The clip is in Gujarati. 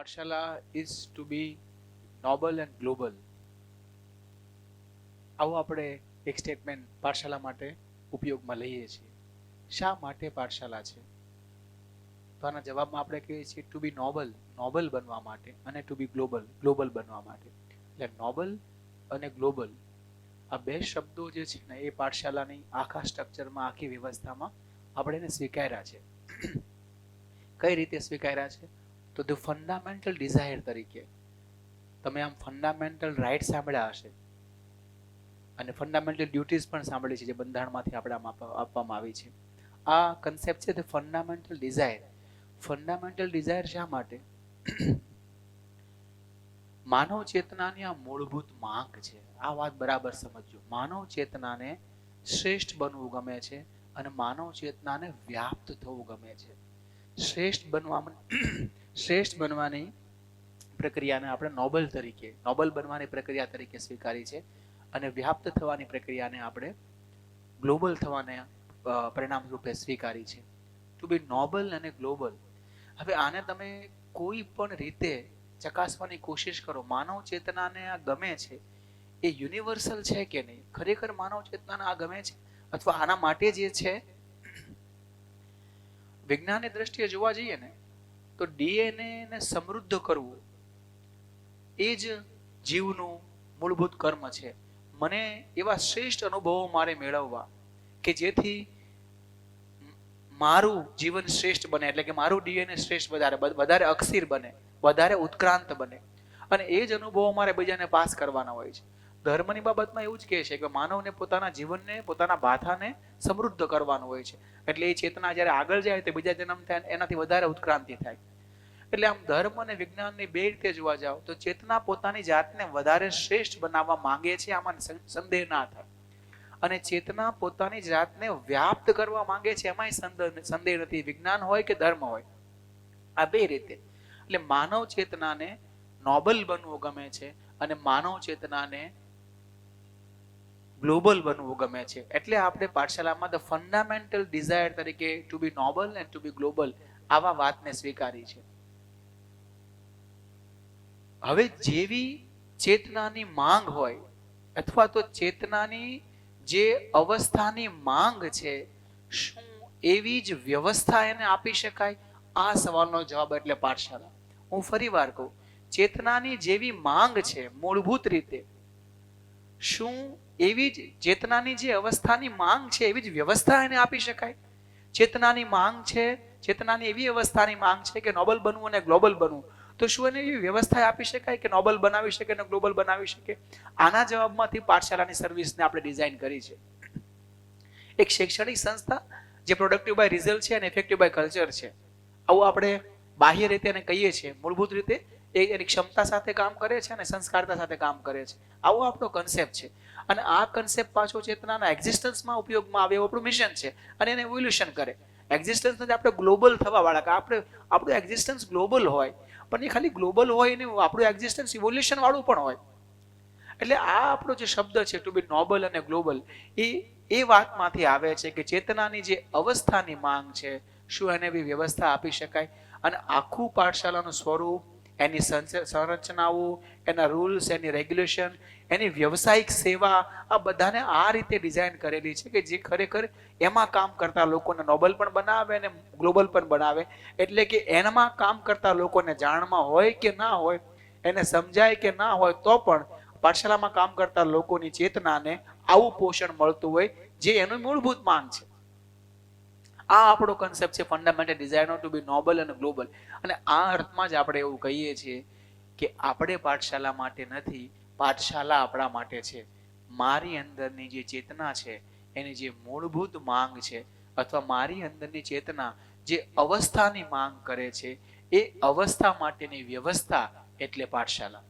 પાઠશાલા is to be noble and global આવું આપણે એક સ્ટેટમેન્ટ પાઠશાલા માટે ઉપયોગમાં લઈએ છીએ. શા માટે પાઠશાલા છે? તો આના જવાબમાં આપણે કહીએ છીએ ટુ બી નોબલ નોબલ બનવા માટે અને ટુ બી ગ્લોબલ ગ્લોબલ બનવા માટે. એટલે નોબલ અને ગ્લોબલ આ બે શબ્દો જે છે ને એ પાઠશાલાની આખા સ્ટ્રક્ચરમાં આખી વ્યવસ્થામાં આપણે એને સ્વીકાર્યા છે. કઈ રીતે સ્વીકાર્યા છે? તો તે ફંડામેન્ટલ ડિઝાયર તરીકે તમે આમ ફંડામેન્ટલ રાઇટ સાંભળ્યા હશે. અને ફંડામેન્ટલ ડ્યુટીઝ પણ સાંભળી છે જે બંધારણમાંથી આપણે આપવામાં આવી છે. આ કન્સેપ્ટ છે તે ફંડામેન્ટલ ડિઝાયર. ફંડામેન્ટલ ડિઝાયર શા માટે? માનવ ચેતનાની આ મૂળભૂત માંગ છે. આ વાત બરાબર સમજજો. માનવ ચેતનાને શ્રેષ્ઠ બનવું ગમે છે અને માનવ ચેતનાને વ્યાપ્ત થવું ગમે છે. શ્રેષ્ઠ બનવા શ્રેષ્ઠ બનવાની પ્રક્રિયાને આપણે નોબલ તરીકે, નોબલ બનવાની પ્રક્રિયા તરીકે સ્વીકારી છે અને વ્યાપ્ત થવાની પ્રક્રિયાને આપણે ગ્લોબલ થવાને પરિણામ રૂપે સ્વીકારી છે. ટુ બી નોબલ અને ગ્લોબલ. હવે આને તમે કોઈ પણ રીતે ચકાસવાની કોશિશ કરો, માનવ ચેતનાને આ ગમે છે? એ યુનિવર્સલ છે કે નહીં? ખરેખર માનવ ચેતનાને આ ગમે છે? અથવા આના માટે જે છે? વિજ્ઞાનની દ્રષ્ટિએ જોવા જઈએ ને તો ડીએનએ ને સમૃદ્ધ કરવું એ જ જીવનું મૂળભૂત કર્મ છે. મને એવા શ્રેષ્ઠ અનુભવો મારે મેળવવા કે જેથી મારું જીવન શ્રેષ્ઠ બને, એટલે કે મારું ડીએનએ શ્રેષ્ઠ વધારે વધારે અક્ષીર બને, વધારે ઉત્ક્રાંત બને. અને એ જ અનુભવો મારે બીજાને પાસ કરવાના હોય છે. ધર્મની બાબતમાં એવું જ કહે છે કે માનવને પોતાના જીવનને, પોતાના ભાથાને સમૃદ્ધ કરવાનું હોય છે. એટલે એ ચેતના જ્યારે આગળ જાય તો બીજા જન્મ થાય એનાથી વધારે ઉત્ક્રાંતિ થાય. એટલે આમ ધર્મ અને વિજ્ઞાનની બે રીતે જોવા જાવ તો ચેતના પોતાની જાતને વધારે શ્રેષ્ઠ બનાવવા માંગે છે, આમાં સંદેહ ના થાય. અને ચેતના પોતાની જાતને વ્યાપ્ત કરવા માંગે છે, એમાંય સંદેહ નથી. વિજ્ઞાન હોય કે ધર્મ હોય? આ બે રીતે. એટલે માનવ ચેતનાને નોબલ બનવું ગમે છે અને માનવ ચેતનાને ગ્લોબલ બનવું ગમે છે. એટલે આપણે પાઠશાલામાં ધ ફંડામેન્ટલ ડિઝાયર તરીકે to be noble and to be global આવા વાતને સ્વીકારી છે. હવે જેવી ચેતનાની માંગ હોય, અથવા તો ચેતનાની જે અવસ્થાની માંગ છે, શું એવી જ વ્યવસ્થા એને આપી શકાય? આ સવાલનો જવાબ એટલે પાઠશાળા. હું ફરી વાર કહું, ચેતનાની જેવી માંગ છે મૂળભૂત રીતે, શું એવી જ, ચેતનાની જે અવસ્થાની માંગ છે એવી જ વ્યવસ્થા એને આપી શકાય? ચેતનાની માંગ છે, ચેતનાની એવી અવસ્થાની માંગ છે કે નોબલ બનવું અને ગ્લોબલ બનવું. તો શું એને એવી વ્યવસ્થા આપી શકાય કે નોબલ બનાવી શકે અને ગ્લોબલ બનાવી શકે? આના જવાબમાંથી પાઠશાલાની સર્વિસને આપણે ડિઝાઇન કરી છે. એક શૈક્ષણિક સંસ્થા જે પ્રોડક્ટિવ બાય રિઝલ્ટ છે અને ઇફેક્ટિવ બાય કલ્ચર છે. આવું આપણે બાહ્ય રીતે એને કહીએ છીએ. મૂળભૂત રીતે એ એની ક્ષમતા સાથે કામ કરે છે અને સંસ્કારતા સાથે કામ કરે છે. આવો આપણો કન્સેપ્ટ છે. અને આ કન્સેપ્ટ પાછો ચેતનાના એક્ઝિસ્ટન્સમાં ઉપયોગમાં આવે એવું આપણું મિશન છે. અને એને ઇવોલ્યુશન કરે. એક્ઝિસ્ટન્સ આપણે ગ્લોબલ થવા વાળા આપણે, આપણું એક્ઝિસ્ટન્સ ગ્લોબલ હોય. પણ એ ખાલી ગ્લોબલ હોય ને આપણું એક્ઝિસ્ટન્સ ઇવોલ્યુશન વાળું પણ હોય. એટલે આ આપણો જે શબ્દ છે ટુ બી નોબલ અને ગ્લોબલ એ એ વાતમાંથી આવે છે કે ચેતનાની જે અવસ્થાની માંગ છે, શું એને બી વ્યવસ્થા આપી શકાય? અને આખું પાઠશાલાનું સ્વરૂપ એની સંરચનાઓ, એના રૂલ્સ એની રેગ્યુલેશન એની વ્યવસાયિક સેવા, આ બધાને આ રીતે ડિઝાઇન કરેલી છે કે જે ખરેખર એમાં કામ કરતા લોકોને નોબલ પણ બનાવે અને ગ્લોબલ પણ બનાવે. એટલે કે એનામાં કામ કરતા લોકોને જાણમાં હોય કે ના હોય, એને સમજાય કે ના હોય, તો પણ પાઠશાલામાં કામ કરતા લોકોની ચેતનાને આવું પોષણ મળતું હોય, જે એનું મૂળભૂત માંગ છે. આ આપણો કન્સેપ્ટ છે fundamental design to be noble અને ગ્લોબલ અને આ અર્થમાં જ આપણે એવું કહીએ છીએ કે આપણે પાઠશાલા માટે નથી, પાઠશાલા આપણા માટે છે. મારી અંદરની જે ચેતના છે, એની જે મૂળભૂત માંગ છે અથવા મારી અંદરની ચેતના જે અવસ્થાની માંગ કરે છે, એ અવસ્થા માટેની વ્યવસ્થા એટલે પાઠશાલા.